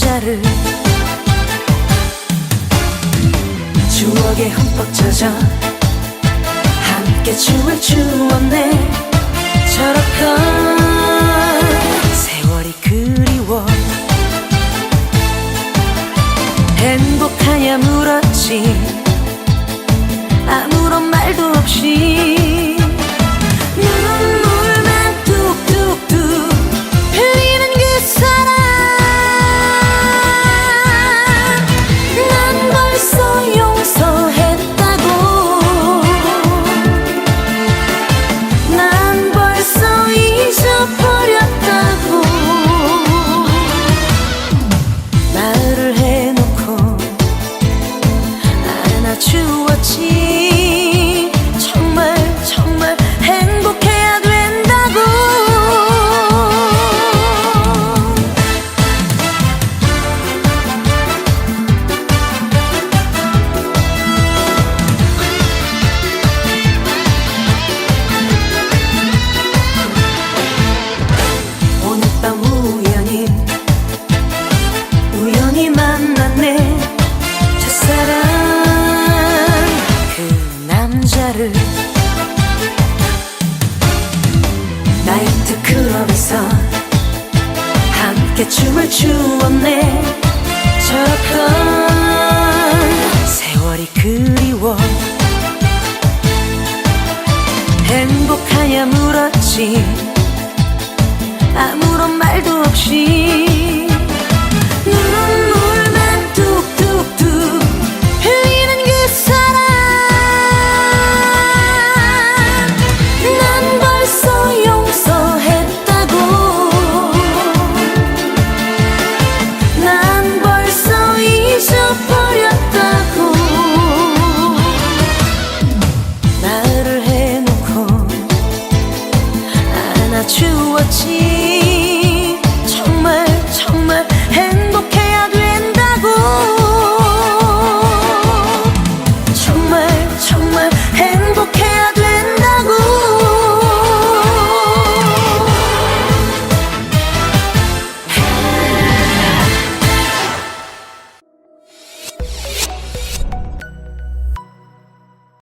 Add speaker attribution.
Speaker 1: 듯 추억에 흠뻑 젖어 함께 춤을 추었네. 저렇건 세월이 그리워 행복하냐 물었지. 아무런 말도 없이 나를 나이트 클럽에서 함께 춤을 추었네. 저던 세월이 그리워. 행복하냐 물었지. 아무런 말도 없이